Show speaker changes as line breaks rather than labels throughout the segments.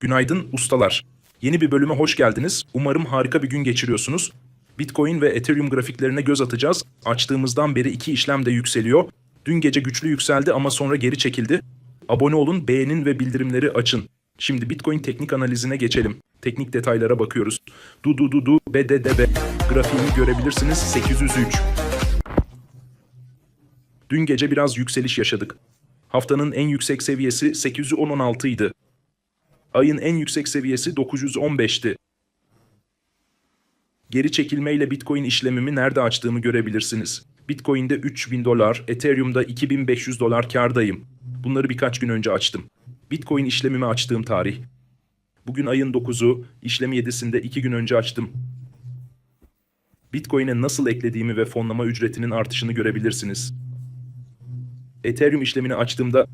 Günaydın ustalar. Yeni bir bölüme hoş geldiniz. Umarım harika bir gün geçiriyorsunuz. Bitcoin ve Ethereum grafiklerine göz atacağız. Açtığımızdan beri iki işlem de yükseliyor. Dün gece güçlü yükseldi ama sonra geri çekildi. Abone olun, beğenin ve bildirimleri açın. Şimdi Bitcoin teknik analizine geçelim. Teknik detaylara bakıyoruz. Du du du du BDDB grafiğini görebilirsiniz 803. Dün gece biraz yükseliş yaşadık. Haftanın en yüksek seviyesi 816 idi. Ayın en yüksek seviyesi 915'ti. Geri çekilmeyle Bitcoin işlemimi nerede açtığımı görebilirsiniz. Bitcoin'de 3000 dolar, Ethereum'da 2500 dolar kardayım. Bunları birkaç gün önce açtım. Bitcoin işlemimi açtığım tarih. Bugün ayın 9'u, işlem 7'sinde 2 gün önce açtım. Bitcoin'e nasıl eklediğimi ve fonlama ücretinin artışını görebilirsiniz. Ethereum işlemini açtığımda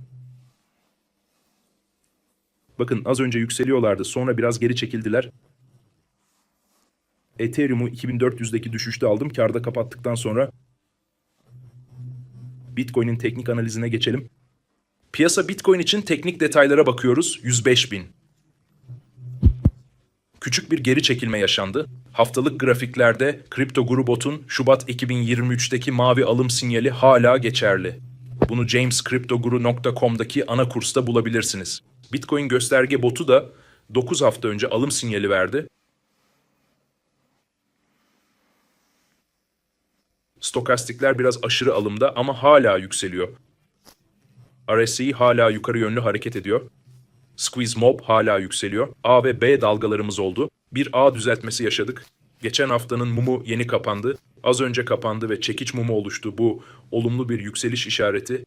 Bakın az önce yükseliyorlardı sonra biraz geri çekildiler. Ethereum'u 2400'deki düşüşte aldım. Karda kapattıktan sonra Bitcoin'in teknik analizine geçelim. Piyasa Bitcoin için teknik detaylara bakıyoruz. 105 bin. Küçük bir geri çekilme yaşandı. Haftalık grafiklerde Kripto Grubot'un Şubat 2023'teki mavi alım sinyali hala geçerli. Bunu jamescryptoguru.com'daki ana kursta bulabilirsiniz. Bitcoin gösterge botu da 9 hafta önce alım sinyali verdi. Stokastikler biraz aşırı alımda ama hala yükseliyor. RSI hala yukarı yönlü hareket ediyor. Squeeze Mob hala yükseliyor. A ve B dalgalarımız oldu. Bir A düzeltmesi yaşadık. Geçen haftanın mumu yeni kapandı. Az önce kapandı ve çekiç mumu oluştu. Bu olumlu bir yükseliş işareti.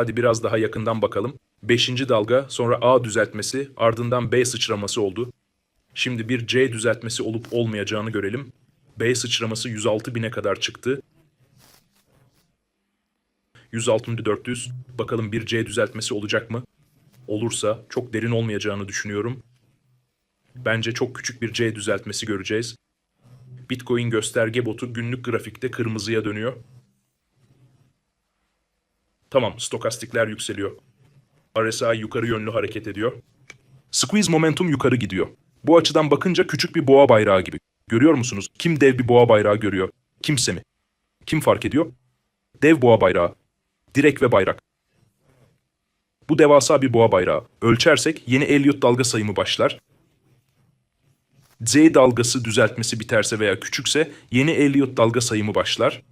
Hadi biraz daha yakından bakalım. Beşinci dalga, sonra A düzeltmesi, ardından B sıçraması oldu. Şimdi bir C düzeltmesi olup olmayacağını görelim. B sıçraması 106 bine kadar çıktı. 106.400. Bakalım bir C düzeltmesi olacak mı? Olursa çok derin olmayacağını düşünüyorum. Bence çok küçük bir C düzeltmesi göreceğiz. Bitcoin gösterge botu günlük grafikte kırmızıya dönüyor. Tamam, stokastikler yükseliyor. RSI yukarı yönlü hareket ediyor. Squeeze momentum yukarı gidiyor. Bu açıdan bakınca küçük bir boğa bayrağı gibi. Görüyor musunuz? Kim dev bir boğa bayrağı görüyor? Kimse mi? Kim fark ediyor? Dev boğa bayrağı. Direk ve bayrak. Bu devasa bir boğa bayrağı. Ölçersek yeni Elliot dalga sayımı başlar. Z dalgası düzeltmesi biterse veya küçükse yeni Elliot dalga sayımı başlar.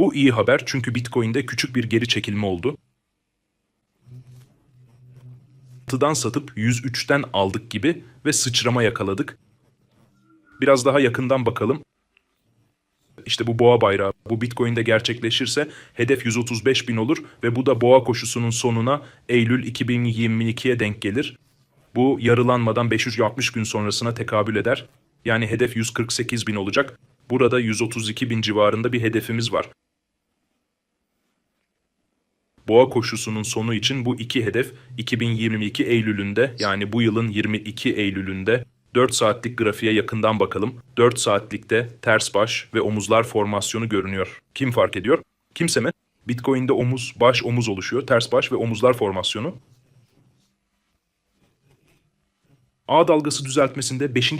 Bu iyi haber çünkü Bitcoin'de küçük bir geri çekilme oldu. Satıdan satıp 103'ten aldık gibi ve sıçrama yakaladık. Biraz daha yakından bakalım. İşte bu boğa bayrağı. Bu Bitcoin'de gerçekleşirse hedef 135 bin olur ve bu da boğa koşusunun sonuna Eylül 2022'ye denk gelir. Bu yarılanmadan 560 gün sonrasına tekabül eder. Yani hedef 148 bin olacak. Burada 132 bin civarında bir hedefimiz var. Boğa koşusunun sonu için bu iki hedef 2022 Eylül'ünde yani bu yılın 22 Eylül'ünde 4 saatlik grafiğe yakından bakalım. 4 saatlikte ters baş ve omuzlar formasyonu görünüyor. Kim fark ediyor? Kimse mi? Bitcoin'de omuz, baş, omuz oluşuyor. Ters baş ve omuzlar formasyonu. A dalgası düzeltmesinde 5.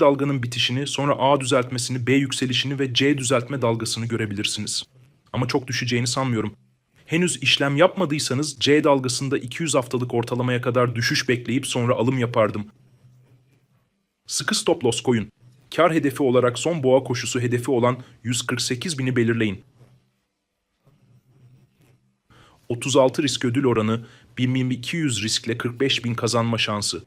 dalganın bitişini, sonra A düzeltmesini, B yükselişini ve C düzeltme dalgasını görebilirsiniz. Ama çok düşeceğini sanmıyorum. Henüz işlem yapmadıysanız C dalgasında 200 haftalık ortalamaya kadar düşüş bekleyip sonra alım yapardım. Sıkı stop loss koyun. Kar hedefi olarak son boğa koşusu hedefi olan 148 bini belirleyin. 36 risk ödül oranı 1200 riskle 45 bin kazanma şansı.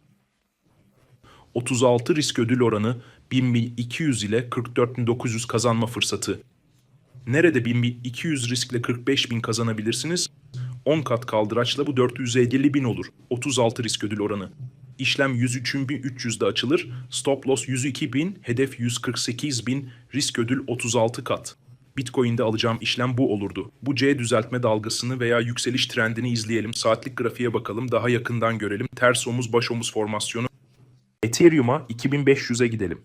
36 risk ödül oranı 1200 ile 44900 kazanma fırsatı. Nerede 1200 riskle 45 bin kazanabilirsiniz? 10 kat kaldıraçla bu 450 bin olur. 36 risk ödül oranı. İşlem 103.300'de açılır. Stop loss 102 bin, hedef 148 bin, risk ödül 36 kat. Bitcoin'de alacağım işlem bu olurdu. Bu C düzeltme dalgasını veya yükseliş trendini izleyelim. Saatlik grafiğe bakalım, daha yakından görelim. Ters omuz, baş omuz formasyonu. Ethereum'a 2500'e gidelim.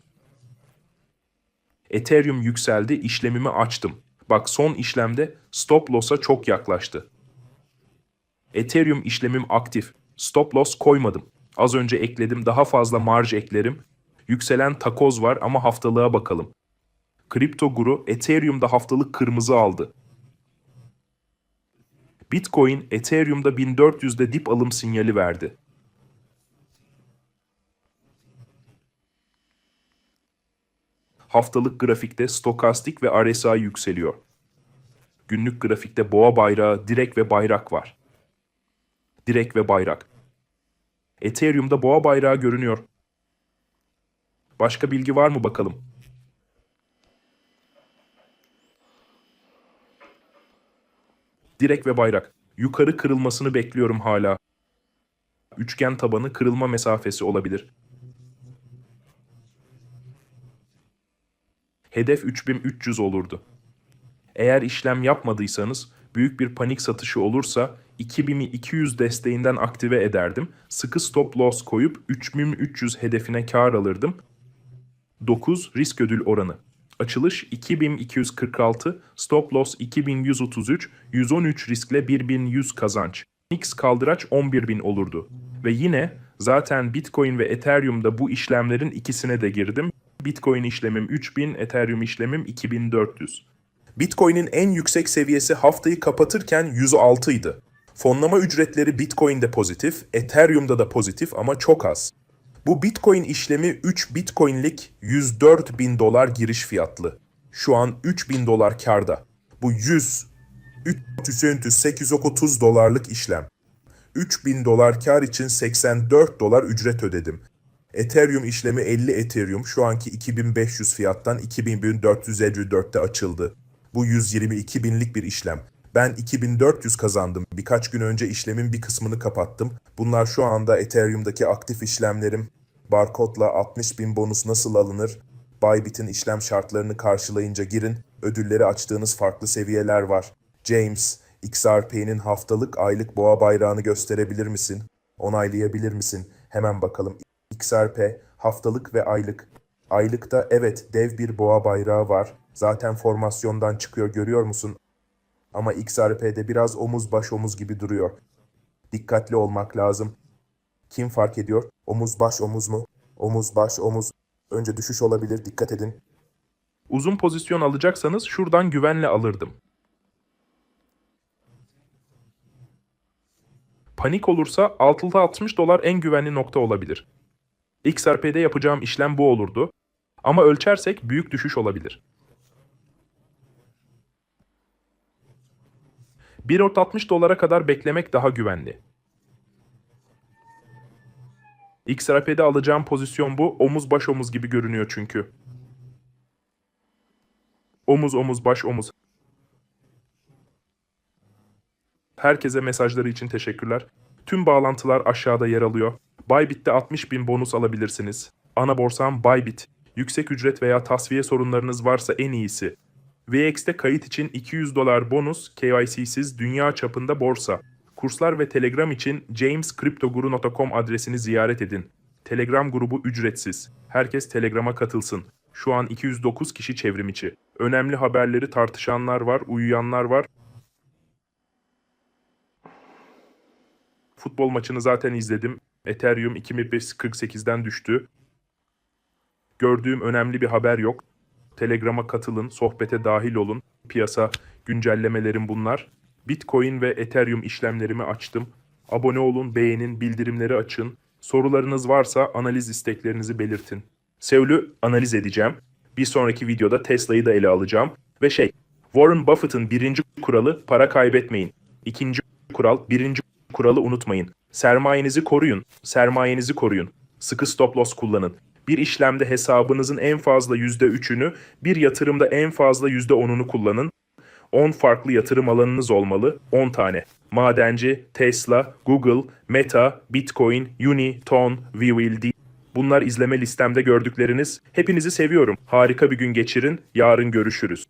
Ethereum yükseldi, işlemimi açtım. Bak son işlemde stop loss'a çok yaklaştı. Ethereum işlemim aktif. Stop loss koymadım. Az önce ekledim. Daha fazla marj eklerim. Yükselen takoz var ama haftalığa bakalım. Kripto Guru Ethereum'da haftalık kırmızı aldı. Bitcoin Ethereum'da 1400'de dip alım sinyali verdi. Haftalık grafikte stokastik ve RSI yükseliyor. Günlük grafikte boğa bayrağı, direk ve bayrak var. Direk ve bayrak. Ethereum'da boğa bayrağı görünüyor. Başka bilgi var mı bakalım? Direk ve bayrak. Yukarı kırılmasını bekliyorum hala. Üçgen tabanı kırılma mesafesi olabilir. Hedef 3300 olurdu. Eğer işlem yapmadıysanız büyük bir panik satışı olursa 2200 desteğinden aktive ederdim. Sıkı stop loss koyup 3300 hedefine kar alırdım. 9 risk ödül oranı. Açılış 2246, stop loss 2133, 113 riskle 1100 kazanç. X kaldıraç 11000 olurdu. Ve yine zaten Bitcoin ve Ethereum'da bu işlemlerin ikisine de girdim. Bitcoin işlemim 3000, Ethereum işlemim 2400. Bitcoin'in en yüksek seviyesi haftayı kapatırken 106 idi. Fonlama ücretleri Bitcoin'de pozitif, Ethereum'da da pozitif ama çok az. Bu Bitcoin işlemi 3 Bitcoin'lik 104 bin dolar giriş fiyatlı. Şu an 3 bin dolar karda. Bu 100, 300, 830 dolarlık işlem. 3 bin dolar kar için 84 dolar ücret ödedim. Ethereum işlemi 50 Ethereum şu anki 2500 fiyattan 2454'te açıldı. Bu 122 binlik bir işlem. Ben 2400 kazandım. Birkaç gün önce işlemin bir kısmını kapattım. Bunlar şu anda Ethereum'daki aktif işlemlerim. Barkodla 60 bin bonus nasıl alınır? Bybit'in işlem şartlarını karşılayınca girin. Ödülleri açtığınız farklı seviyeler var. James, XRP'nin haftalık aylık boğa bayrağını gösterebilir misin? Onaylayabilir misin? Hemen bakalım. XRP haftalık ve aylık. Aylıkta evet dev bir boğa bayrağı var. Zaten formasyondan çıkıyor görüyor musun? Ama XRP'de biraz omuz baş omuz gibi duruyor. Dikkatli olmak lazım. Kim fark ediyor? Omuz baş omuz mu? Omuz baş omuz. Önce düşüş olabilir dikkat edin. Uzun pozisyon alacaksanız şuradan güvenle alırdım. Panik olursa 60 dolar en güvenli nokta olabilir. XRP'de yapacağım işlem bu olurdu. Ama ölçersek büyük düşüş olabilir. 1.60 dolara kadar beklemek daha güvenli. XRP'de alacağım pozisyon bu. Omuz baş omuz gibi görünüyor çünkü. Omuz omuz baş omuz. Herkese mesajları için teşekkürler. Tüm bağlantılar aşağıda yer alıyor. Bybit'te 60 bin bonus alabilirsiniz. Ana borsam Bybit. Yüksek ücret veya tasfiye sorunlarınız varsa en iyisi. VX'te kayıt için 200 dolar bonus, KYC'siz dünya çapında borsa. Kurslar ve Telegram için jamescryptoguru.com adresini ziyaret edin. Telegram grubu ücretsiz. Herkes Telegram'a katılsın. Şu an 209 kişi çevrim içi. Önemli haberleri tartışanlar var, uyuyanlar var. Futbol maçını zaten izledim. Ethereum 2548'den düştü. Gördüğüm önemli bir haber yok. Telegram'a katılın, sohbete dahil olun. Piyasa güncellemelerim bunlar. Bitcoin ve Ethereum işlemlerimi açtım. Abone olun, beğenin, bildirimleri açın. Sorularınız varsa analiz isteklerinizi belirtin. Seul'ü analiz edeceğim. Bir sonraki videoda Tesla'yı da ele alacağım. Ve şey, Warren Buffett'ın birinci kuralı para kaybetmeyin. İkinci kural, birinci kuralı unutmayın. Sermayenizi koruyun, sermayenizi koruyun. Sıkı stop loss kullanın. Bir işlemde hesabınızın en fazla %3'ünü, bir yatırımda en fazla %10'unu kullanın. 10 farklı yatırım alanınız olmalı, 10 tane. Madenci, Tesla, Google, Meta, Bitcoin, Uni, Ton, VWLD. Bunlar izleme listemde gördükleriniz. Hepinizi seviyorum. Harika bir gün geçirin. Yarın görüşürüz.